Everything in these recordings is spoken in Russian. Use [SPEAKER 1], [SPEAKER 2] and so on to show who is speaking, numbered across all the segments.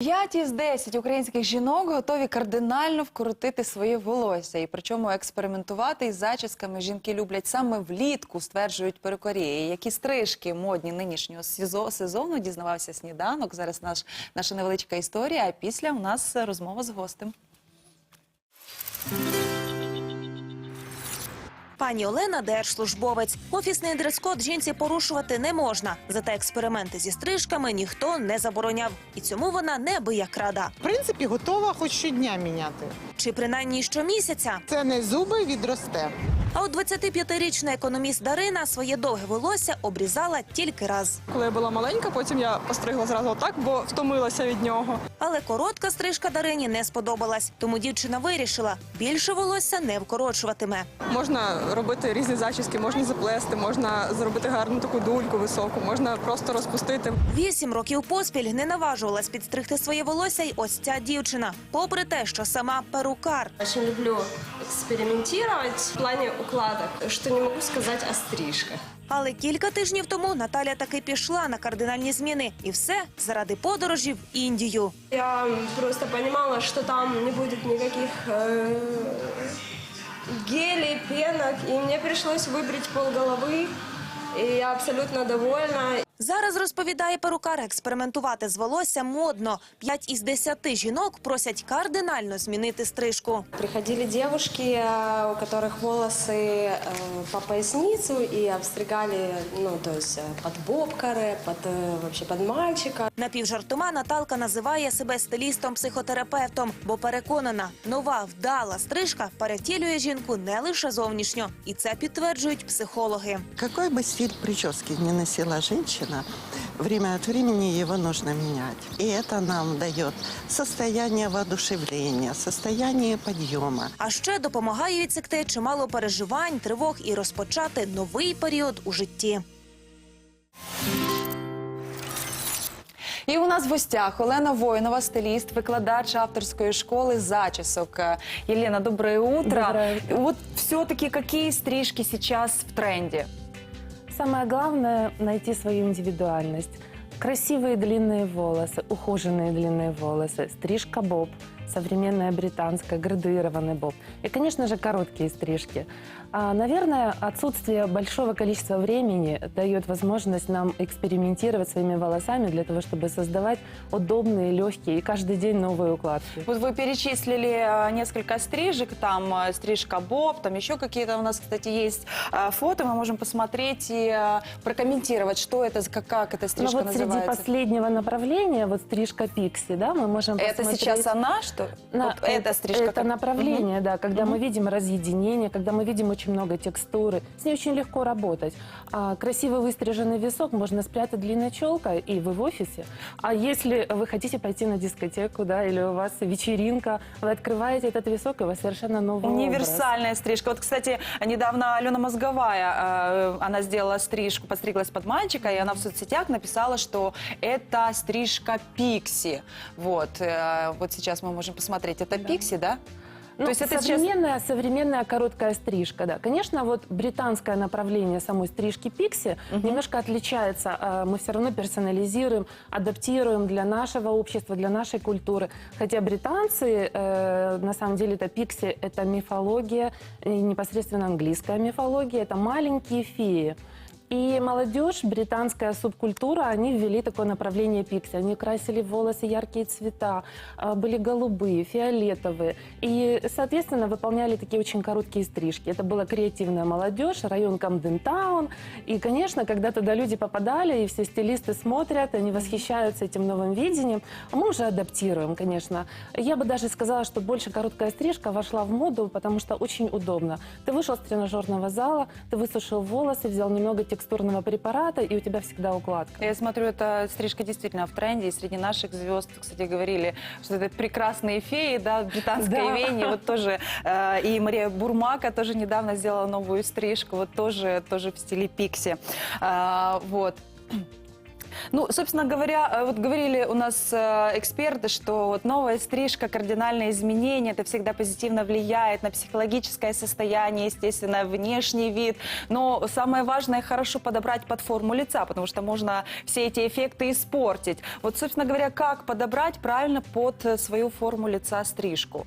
[SPEAKER 1] П'ять із 10 українських жінок готові кардинально вкоротити своє волосся. І причому експериментувати із зачісками жінки люблять саме влітку, стверджують перукарії. Які стрижки модні нинішнього сезону дізнавався сніданок. Зараз наш, наша невеличка історія. А після у нас розмова з гостем.
[SPEAKER 2] Пані Олена держслужбовець. Офісний дрес-код жінці порушувати не можна. Зате експерименти зі стрижками ніхто не забороняв. І цьому вона неабияк рада.
[SPEAKER 3] В принципі, готова хоч щодня міняти.
[SPEAKER 2] Чи принаймні щомісяця.
[SPEAKER 3] Це не зуби відросте.
[SPEAKER 2] А от 25-річна економіст Дарина своє довге волосся обрізала тільки раз.
[SPEAKER 4] Коли я була маленька, потім я постригла зразу отак, бо втомилася від нього.
[SPEAKER 2] Але коротка стрижка Дарині не сподобалась. Тому дівчина вирішила, більше волосся не вкорочуватиме.
[SPEAKER 4] Можна робити різні зачіски, можна заплести, можна зробити гарну таку дульку високу, можна просто розпустити.
[SPEAKER 2] Вісім років поспіль не наважувалась підстригти своє волосся й ось ця дівчина. Попри те, що сама перукар.
[SPEAKER 5] Очень люблю экспериментировать в плане укладок. Что не могу сказать о стрижках.
[SPEAKER 2] Але кілька тижнів тому Наталя таки пішла на кардинальні зміни. І все заради подорожі в Індію.
[SPEAKER 5] Я просто понимала, что там не будет никаких э, гелей, пенок, и мне пришлось выбрить полголовы. И я абсолютно довольна.
[SPEAKER 2] Зараз розповідає перукар, експериментувати з волоссям модно. П'ять із десяти жінок просять кардинально змінити стрижку.
[SPEAKER 5] Приходили девушки, э, у которых волосы э, по поясницу и обстригали, ну, то есть э, под бобкары, под, э, вообще под мальчика.
[SPEAKER 2] Напівжартома Наталка називає себе стилістом-психотерапевтом, бо переконана, нова вдала стрижка перевтілює жінку не лише зовнішньо, і це підтверджують психологи.
[SPEAKER 6] Какой бы стиль прически ни носила женщина, время от времени его нужно менять. И это нам дает состояние воодушевления, состояние подъема.
[SPEAKER 2] А ще допомагає відсекти чимало переживань, тривог і розпочати новий період у житті.
[SPEAKER 1] І у нас в гостях Олена Воїнова, стиліст, викладач авторської школи зачісок. Е, Елена, доброе утро.
[SPEAKER 7] Доброе
[SPEAKER 1] Вот все-таки какие стрижки сейчас в тренде?
[SPEAKER 7] Самое главное – найти свою индивидуальность. Красивые длинные волосы, ухоженные длинные волосы, стрижка боб, современная британская, градуированный боб. И, конечно же, короткие стрижки. А, наверное, отсутствие большого количества времени дает возможность нам экспериментировать своими волосами для того, чтобы создавать удобные, легкие и каждый день новые укладки.
[SPEAKER 1] Вот вы перечислили э, несколько стрижек, там э, стрижка Боб, там еще какие-то у нас, кстати, есть фото, мы можем посмотреть и прокомментировать, что это, как, как эта
[SPEAKER 7] Но
[SPEAKER 1] стрижка
[SPEAKER 7] вот среди
[SPEAKER 1] называется.
[SPEAKER 7] последнего направления, вот стрижка Пикси, да, мы можем
[SPEAKER 1] Это
[SPEAKER 7] посмотреть...
[SPEAKER 1] сейчас она, что?
[SPEAKER 7] На-
[SPEAKER 1] вот эта стрижка.
[SPEAKER 7] Это
[SPEAKER 1] как-
[SPEAKER 7] направление, да, когда мы видим разъединение, когда мы видим очень много текстуры. С ней очень легко работать. А красиво выстриженный висок можно спрятать длинной челкой, и вы в офисе. А если вы хотите пойти на дискотеку, да, или у вас вечеринка, вы открываете этот висок, и у вас совершенно новый образ.
[SPEAKER 1] Универсальная стрижка. Вот, кстати, недавно Алена Мозговая, э, она сделала стрижку, подстриглась под мальчика, и она в соцсетях написала, что это стрижка Пикси. Вот, э, вот сейчас мы можем посмотреть. Это Пикси, да?
[SPEAKER 7] Ну,
[SPEAKER 1] То есть это сейчас...
[SPEAKER 7] современная, современная короткая стрижка, да. Конечно, вот британское направление самой стрижки Пикси немножко отличается. А, Мы все равно персонализируем, адаптируем для нашего общества, для нашей культуры. Хотя британцы, э, на самом деле, это Пикси, это мифология, непосредственно английская мифология, это маленькие феи. И молодежь, британская субкультура, они ввели такое направление пикси. Они красили волосы яркие цвета, а, были голубые, фиолетовые. И, соответственно, выполняли такие очень короткие стрижки. Это была креативная молодежь, район Камден-таун. И, конечно, когда туда люди попадали, и все стилисты смотрят, они восхищаются этим новым видением. А мы уже адаптируем, конечно. Я бы даже сказала, что больше короткая стрижка вошла в моду, потому что очень удобно. Ты вышел с тренажерного зала, ты высушил волосы, взял немного текстурного препарата, и у тебя всегда укладка.
[SPEAKER 1] Я смотрю, эта стрижка действительно в тренде. И среди наших звезд, кстати, говорили, что это прекрасные феи, да, британское
[SPEAKER 7] Да.
[SPEAKER 1] веяние. Вот тоже э, и Мария Бурмака тоже недавно сделала новую стрижку, вот тоже, тоже в стиле пикси. А, вот. Ну, собственно говоря, э, вот говорили у нас э, эксперты, что вот новая стрижка, кардинальное изменение, это всегда позитивно влияет на психологическое состояние, естественно, внешний вид. Но самое важное хорошо подобрать под форму лица, потому что можно все эти эффекты испортить. Вот, собственно говоря, как подобрать правильно под э, свою форму лица стрижку?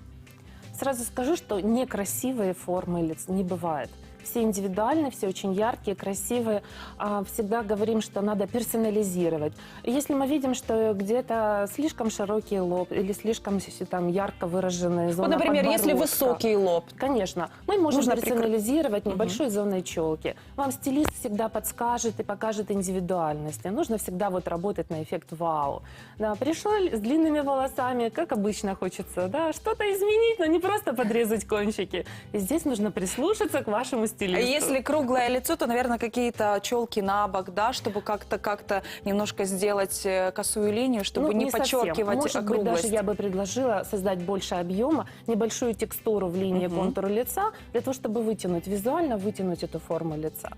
[SPEAKER 7] Сразу скажу, что некрасивые формы лиц не бывает. Все индивидуальные, все очень яркие, красивые. А, Всегда говорим, что надо персонализировать. Если мы видим, что где-то слишком широкий лоб или слишком там, ярко выраженная зона
[SPEAKER 1] Вот, например, если высокий лоб,
[SPEAKER 7] Конечно. Мы можем
[SPEAKER 1] Нужно
[SPEAKER 7] персонализировать небольшой зоной челки. Вам стилист всегда подскажет и покажет индивидуальность. И нужно всегда вот работать на эффект вау. Да, пришла с длинными волосами, как обычно хочется, да, что-то изменить, но не просто подрезать кончики. И здесь нужно прислушаться к вашему стилисту.
[SPEAKER 1] если круглое лицо, то, наверное, какие-то челки на бок, да, чтобы как-то как-то немножко сделать э, косую линию, чтобы
[SPEAKER 7] Ну,
[SPEAKER 1] не,
[SPEAKER 7] совсем.
[SPEAKER 1] подчеркивать
[SPEAKER 7] Может быть,
[SPEAKER 1] округлость.
[SPEAKER 7] даже я бы предложила создать больше объема, небольшую текстуру в линии
[SPEAKER 1] Мгм.
[SPEAKER 7] контура лица, для того, чтобы вытянуть, визуально вытянуть эту форму лица.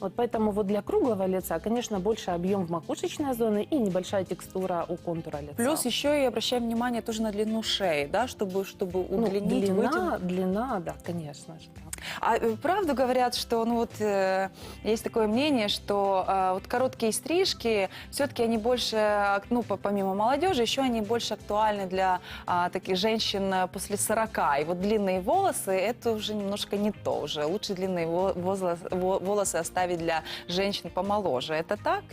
[SPEAKER 7] Вот поэтому вот для круглого лица, конечно, больше объем в макушечной зоне и небольшая текстура у контура лица.
[SPEAKER 1] Плюс еще и обращаем внимание тоже на длину шеи, да, чтобы, чтобы
[SPEAKER 7] Ну,
[SPEAKER 1] удлинить,
[SPEAKER 7] длина,
[SPEAKER 1] вытянуть.
[SPEAKER 7] длина, да, конечно же. да.
[SPEAKER 1] А э, правду говорят, что ну вот э, есть такое мнение, что э, вот короткие стрижки все-таки они больше, ну по- помимо молодежи, еще они больше актуальны для а, таких женщин э, после 40. И вот длинные волосы это уже немножко не то уже. Лучше длинные волосы оставить для женщин помоложе. Это так?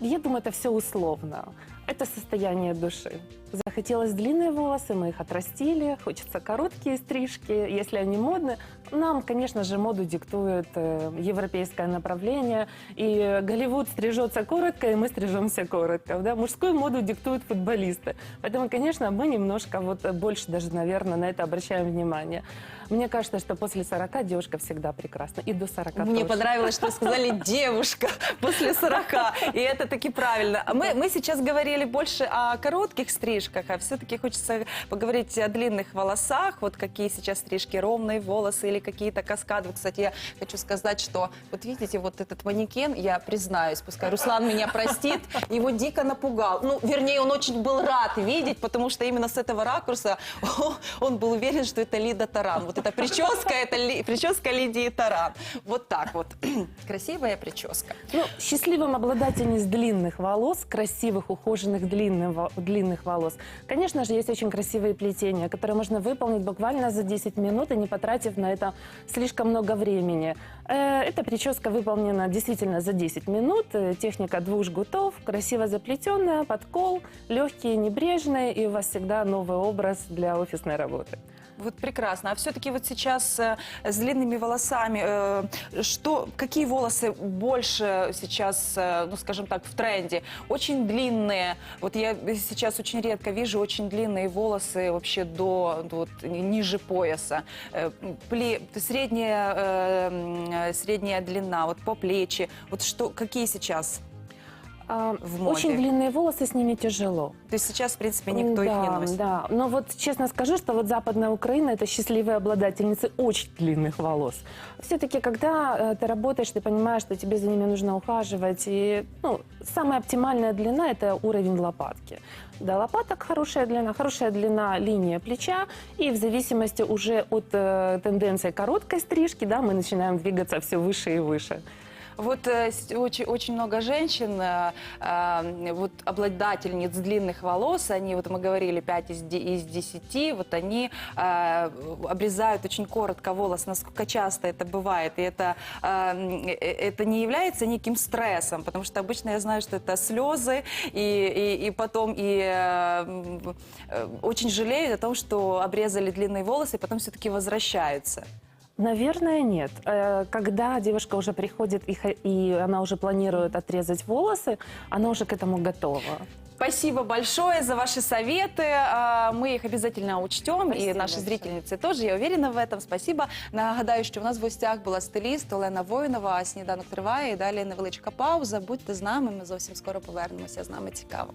[SPEAKER 7] Я думаю, это все условно. Это состояние души. Захотелось длинные волосы, мы их отрастили, хочется короткие стрижки, если они модны. Нам, конечно же, моду диктует э, европейское направление, и Голливуд стрижется коротко, и мы стрижемся коротко. Да? Мужскую моду диктуют футболисты. Поэтому, конечно, мы немножко вот больше даже, наверное, на это обращаем внимание. Мне кажется, что после 40 девушка всегда прекрасна, и до 40
[SPEAKER 1] Мне
[SPEAKER 7] тоже.
[SPEAKER 1] понравилось, что сказали девушка после 40. И это таки правильно. А Мы, мы сейчас говорили больше о коротких стрижках, а все-таки хочется поговорить о длинных волосах. Вот какие сейчас стрижки, ровные волосы или какие-то каскады. Кстати, я хочу сказать, что вот видите, вот этот манекен, я признаюсь, пускай Руслан меня простит, его дико напугал. Ну, вернее, он очень был рад видеть, потому что именно с этого ракурса он был уверен, что это Лида Таран. Вот эта прическа, это ли- прическа Лидии Таран. Вот так вот. Красивая прическа.
[SPEAKER 7] Ну, счастливым обладательниц длинных волос, красивых, ухоженных длинным во- длинных волос, конечно же, есть очень красивые плетения, которые можно выполнить буквально за 10 минут и не потратив на это слишком много времени. Э, Эта прическа выполнена действительно за 10 минут. Э, Техника двух жгутов, красиво заплетенная, подкол, легкий, небрежный, и у вас всегда новый образ для офисной работы.
[SPEAKER 1] Вот прекрасно. А все-таки вот сейчас э, с длинными волосами, э, что, какие волосы больше сейчас, э, ну скажем так, в тренде? Очень длинные. Вот я сейчас очень редко вижу очень длинные волосы вообще до вот, ниже пояса. Э, пле- средняя, средняя длина, вот по плечи. Вот что, какие сейчас?
[SPEAKER 7] А,
[SPEAKER 1] В моде.
[SPEAKER 7] Очень длинные волосы с ними тяжело.
[SPEAKER 1] То есть сейчас, в принципе, никто их не
[SPEAKER 7] да,
[SPEAKER 1] носит.
[SPEAKER 7] Да, но вот честно скажу, что вот Западная Украина – это счастливые обладательницы очень длинных волос. Все-таки, когда э, ты работаешь, ты понимаешь, что тебе за ними нужно ухаживать. И ну, самая оптимальная длина – это уровень лопатки. До лопаток хорошая длина, хорошая длина линия плеча. И в зависимости уже от э, тенденции короткой стрижки, да, мы начинаем двигаться все выше и выше.
[SPEAKER 1] Вот э, очень, очень много женщин, э, э, вот обладательниц длинных волос, они, вот мы говорили, 5 из, из 10, вот они обрезают очень коротко волос, насколько часто это бывает, и это, это не является неким стрессом, потому что обычно я знаю, что это слезы, и, и, и потом и очень жалеют о том, что обрезали длинные волосы, и потом все-таки возвращаются.
[SPEAKER 7] Наверное, нет. Э, Когда девушка уже приходит и, хо- и она уже планирует отрезать волосы, она уже к этому готова.
[SPEAKER 1] Спасибо большое за ваши советы. А, Мы их обязательно учтем, і
[SPEAKER 7] Спасибо
[SPEAKER 1] наші
[SPEAKER 7] большое.
[SPEAKER 1] зрительниці теж. Я уверена в этом. Спасибо. Нагадаю, що у нас в гостях була стиліст Олена Воїнова. А Сніданок триває. І далі невеличка пауза. Будьте з нами. Ми зовсім скоро повернемося. З нами цікаво.